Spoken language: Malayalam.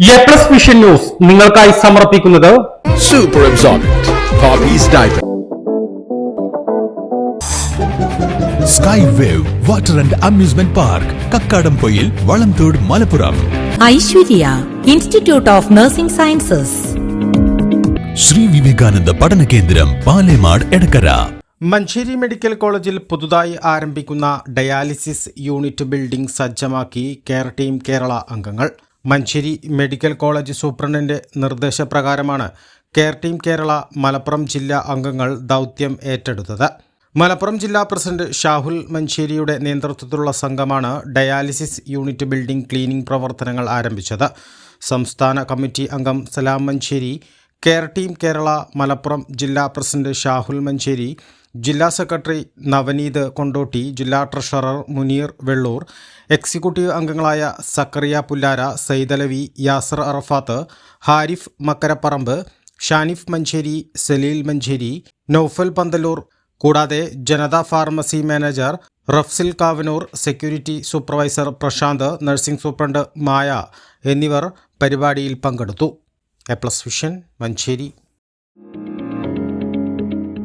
എ പ്ലസ് വിഷൻ ന്യൂസ് നിങ്ങൾക്കായി സമർപ്പിക്കുന്നത് super absorbent. Sky Wave Water and Amusement Park Kakkadampoyil Valamthode Malappuram Aishwarya institute of nursing sciences Shri Vivekananda പഠന കേന്ദ്രം പാലേമാട് എടക്കര മഞ്ചേരി മെഡിക്കൽ കോളേജിൽ പുതുതായി ആരംഭിക്കുന്ന ഡയാലിസിസ് യൂണിറ്റ് ബിൽഡിംഗ് സജ്ജമാക്കി കെയർ ടീം കേരള അംഗങ്ങൾ. മഞ്ചേരി മെഡിക്കൽ കോളേജ് സൂപ്രണ്ടിന്റെ നിർദ്ദേശപ്രകാരമാണ് കെയർ ടീം കേരള മലപ്പുറം ജില്ലാ അംഗങ്ങൾ ദൗത്യം ഏറ്റെടുത്തത്. മലപ്പുറം ജില്ലാ പ്രസിഡന്റ് ഷാഹുൽ മഞ്ചേരിയുടെ നേതൃത്വത്തിലുള്ള സംഘമാണ് ഡയാലിസിസ് യൂണിറ്റ് ബിൽഡിംഗ് ക്ലീനിംഗ് പ്രവർത്തനങ്ങൾ ആരംഭിച്ചത്. സംസ്ഥാന കമ്മിറ്റി അംഗം സലാം മഞ്ചേരി കെയർ ടീം കേരള മലപ്പുറം ജില്ലാ പ്രസിഡന്റ് ഷാഹുൽ മഞ്ചേരി ജില്ലാ സെക്രട്ടറി നവനീത് കൊണ്ടോട്ടി ജില്ലാ ട്രഷറർ മുനീർ വെള്ളൂർ എക്സിക്യൂട്ടീവ് അംഗങ്ങളായ സക്കറിയ പുല്ലാര സൈദലവി യാസർ അറഫാത്ത് ഹാരിഫ് മക്കരപ്പറമ്പ് ഷാനിഫ് മഞ്ചേരി സലീൽ മഞ്ചേരി നൌഫൽ പന്തലൂർ കൂടാതെ Janata pharmacy manager Rafsil Kavanur security supervisor Prashanth nursing superintendent Maya എന്നിവർ പരിപാടിയിൽ പങ്കെടുത്തു. A plus vision Manjeri.